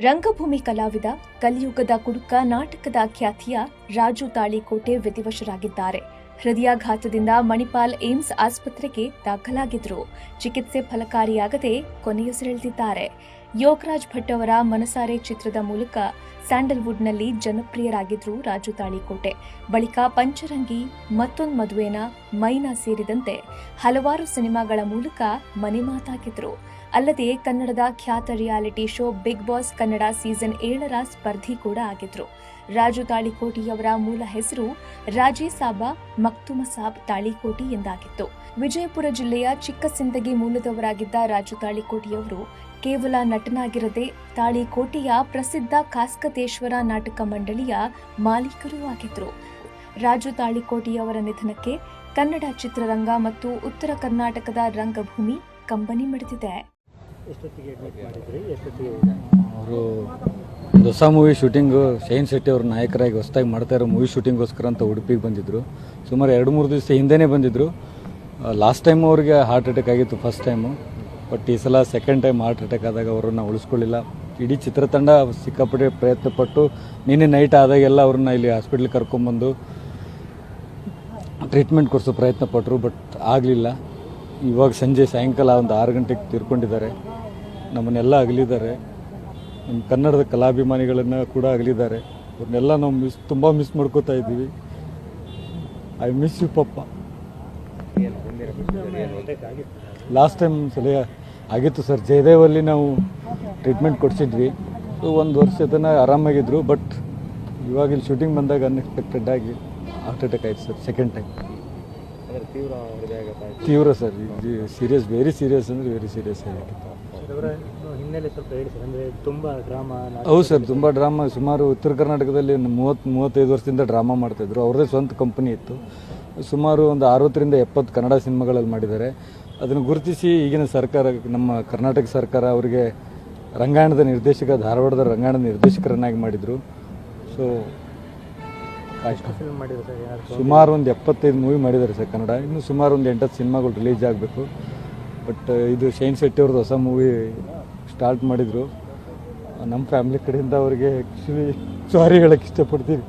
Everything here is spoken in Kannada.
ರಂಗಭೂಮಿ ಕಲಾವಿದ, ಕಲಿಯುಗದ ಕುಡುಕ ನಾಟಕದ ಖ್ಯಾತಿಯ ರಾಜು ತಾಳಿಕೋಟೆ ವಿಧಿವಶರಾಗಿದ್ದಾರೆ ಹೃದಯಾಘಾತದಿಂದ ಮಣಿಪಾಲ್ ಏಮ್ಸ್ ಆಸ್ಪತ್ರೆಗೆ ದಾಖಲಾಗಿದ್ರು. ಚಿಕಿತ್ಸೆ ಫಲಕಾರಿಯಾಗದೆ ಕೊನೆಯುಸಿರೆಳೆದಿದ್ದಾರೆ. ಯೋಗರಾಜ್ ಭಟ್ ಅವರ ಮನಸಾರೆ ಚಿತ್ರದ ಮೂಲಕ ಸ್ಯಾಂಡಲ್ವುಡ್ನಲ್ಲಿ ಜನಪ್ರಿಯರಾಗಿದ್ರು ರಾಜು ತಾಳಿಕೋಟೆ. ಬಳಿಕ ಪಂಚರಂಗಿ, ಮತ್ತೊಂದು ಮದುವೆನ ಮೈನಾ ಸೇರಿದಂತೆ ಹಲವಾರು ಸಿನಿಮಾಗಳ ಮೂಲಕ ಮನೆ ಮಾತಾಗಿದ್ರು. ಅಲ್ಲದೆ ಕನ್ನಡದ ಖ್ಯಾತ reality show Bigg Boss Kannada season ಏಳರ ಸ್ಪರ್ಧಿ ಕೂಡ ಆಗಿದ್ರು. ರಾಜು ತಾಳಿಕೋಟಿಯವರ ಮೂಲ ಹೆಸರು ರಾಜೇ ಸಾಬ, ಮಕ್ತುಮ ಸಾಬ್ ತಾಳಿಕೋಟಿ ಎಂದಾಗಿತ್ತು. ವಿಜಯಪುರ ಜಿಲ್ಲೆಯ ಚಿಕ್ಕಸಿಂದಗಿ ಮೂಲದವರಾಗಿದ್ದ ರಾಜು ತಾಳಿಕೋಟಿಯವರು ಕೇವಲ ನಟನಾಗಿರದೆ ತಾಳಿಕೋಟಿಯ ಪ್ರಸಿದ್ಧ ಕಾಸ್ಕತೇಶ್ವರ ನಾಟಕ ಮಂಡಳಿಯ ಮಾಲೀಕರೂ ಆಗಿದ್ರು ರಾಜು ತಾಳಿಕೋಟಿಯವರ ನಿಧನಕ್ಕೆ ಕನ್ನಡ ಚಿತ್ರರಂಗ ಮತ್ತು ಉತ್ತರ ಕರ್ನಾಟಕದ ರಂಗಭೂಮಿ ಕಂಬನಿ ಮಿಡಿದಿದೆ. ಅವರು ಒಂದು ಹೊಸ ಮೂವಿ ಶೂಟಿಂಗು ಶೈನ್ ಶೆಟ್ಟಿ ಅವ್ರ ನಾಯಕರಾಗಿ ಹೊಸದಾಗಿ ಮಾಡ್ತಾ ಇರೋ ಮೂವಿ ಶೂಟಿಂಗೋಸ್ಕರ ಅಂತ ಉಡುಪಿಗೆ ಬಂದಿದ್ದರು ಸುಮಾರು ಎರಡು ಮೂರು ದಿವಸ ಹಿಂದೆನೇ ಬಂದಿದ್ದರು ಲಾಸ್ಟ್ ಟೈಮ್ ಅವ್ರಿಗೆ ಹಾರ್ಟ್ ಅಟ್ಯಾಕ್ ಆಗಿತ್ತು ಫಸ್ಟ್ ಟೈಮು ಬಟ್ ಈ ಸಲ ಸೆಕೆಂಡ್ ಟೈಮ್ ಹಾರ್ಟ್ ಅಟ್ಯಾಕ್ ಆದಾಗ ಅವರನ್ನು ಉಳಿಸ್ಕೊಳ್ಳಿಲ್ಲ. ಇಡೀ ಚಿತ್ರತಂಡ ಸಿಕ್ಕಾಪಟ್ಟೆ ಪ್ರಯತ್ನ ಪಟ್ಟು ನಿನ್ನೆ ನೈಟ್ ಆದಾಗೆಲ್ಲ ಅವ್ರನ್ನ ಇಲ್ಲಿ ಹಾಸ್ಪಿಟ್ಲಿಗೆ ಕರ್ಕೊಂಬಂದು ಟ್ರೀಟ್ಮೆಂಟ್ ಕೊಡಿಸೋ ಪ್ರಯತ್ನ ಪಟ್ಟರು ಬಟ್ ಆಗಲಿಲ್ಲ. ಇವಾಗ ಸಂಜೆ ಸಾಯಂಕಾಲ ಒಂದು ಆರು ಗಂಟೆಗೆ ತೀರ್ಕೊಂಡಿದ್ದಾರೆ. ನಮ್ಮನ್ನೆಲ್ಲ ಅಗಲಿದ್ದಾರೆ. ನಮ್ಮ ಕನ್ನಡದ ಕಲಾಭಿಮಾನಿಗಳನ್ನು ಕೂಡ ಅಗಲಿದ್ದಾರೆ. ಅವ್ರನ್ನೆಲ್ಲ ನಾವು ಮಿಸ್ ತುಂಬ ಮಿಸ್ ಮಾಡ್ಕೋತಾ ಇದ್ದೀವಿ. ಐ ಮಿಸ್ ಯು ಪಪ್ಪ. ಲಾಸ್ಟ್ ಟೈಮ್ ಸಲ ಆಗಿತ್ತು ಸರ್. ಜಯದೇವಲ್ಲಿ ನಾವು ಟ್ರೀಟ್ಮೆಂಟ್ ಕೊಡಿಸಿದ್ವಿ. ಸೊ ಒಂದು ವರ್ಷ ತನಕ ಆರಾಮಾಗಿದ್ದರು ಬಟ್ ಇವಾಗ ಇಲ್ಲಿ ಶೂಟಿಂಗ್ ಬಂದಾಗ ಅನ್ಎಕ್ಸ್ಪೆಕ್ಟೆಡ್ ಆಗಿ ಹಾರ್ಟ್ ಅಟ್ಯಾಕ್ ಆಯ್ತು ಸರ್ ಸೆಕೆಂಡ್ ಟೈಮ್ ತೀವ್ರ ಸರ್. ಸೀರಿಯಸ್ ವೆರಿ ಸೀರಿಯಸ್ ಅಂದರೆ ವೆರಿ ಸೀರಿಯಸ್ ಆಗಿತ್ತು. ಅವರ ಹಿನ್ನೆಲೆ ಸ್ವಲ್ಪ ಹೇಳಿ ಸರ್ ಅಂದರೆ ತುಂಬ ಡ್ರಾಮಾ ಹೌದು ಸರ್ ತುಂಬ ಡ್ರಾಮಾ ಸುಮಾರು ಉತ್ತರ ಕರ್ನಾಟಕದಲ್ಲಿ ಮೂವತ್ತು ಮೂವತ್ತೈದು ವರ್ಷದಿಂದ ಡ್ರಾಮಾ ಮಾಡ್ತಾಯಿದ್ರು ಅವ್ರದ್ದೇ ಸ್ವಂತ ಕಂಪನಿ ಇತ್ತು. ಸುಮಾರು ಒಂದು ಅರವತ್ತರಿಂದ ಎಪ್ಪತ್ತು ಕನ್ನಡ ಸಿನಿಮಾಗಳಲ್ಲಿ ಮಾಡಿದ್ದಾರೆ. ಅದನ್ನು ಗುರುತಿಸಿ ಈಗಿನ ಸರ್ಕಾರ ನಮ್ಮ ಕರ್ನಾಟಕ ಸರ್ಕಾರ ಅವರಿಗೆ ರಂಗಾಯಣದ ನಿರ್ದೇಶಕ ಧಾರವಾಡದ ರಂಗಾಯಣದ ನಿರ್ದೇಶಕರನ್ನಾಗಿ ಮಾಡಿದರು. ಸೊ ಫಿಲ್ಮ್ ಮಾಡಿದ್ರು ಸರ್? ಸುಮಾರು ಒಂದು ಎಪ್ಪತ್ತೈದು ಮೂವಿ ಮಾಡಿದ್ದಾರೆ ಸರ್ ಕನ್ನಡ. ಇನ್ನು ಸುಮಾರು ಒಂದು ಎಂಟತ್ತು ಸಿನಿಮಾಗಳು ರಿಲೀಸ್ ಆಗಬೇಕು. ಬಟ್ ಇದು ಶೈನ್ ಶೆಟ್ಟಿ ಅವ್ರದ್ದು ಹೊಸ ಮೂವಿ ಸ್ಟಾರ್ಟ್ ಮಾಡಿದರು. ನಮ್ಮ ಫ್ಯಾಮಿಲಿ ಕಡೆಯಿಂದ ಅವರಿಗೆ ಆ್ಯಕ್ಚುಲಿ ಸಾರಿ ಹೇಳೋಕ್ಕೆ ಇಷ್ಟಪಡ್ತೀವಿ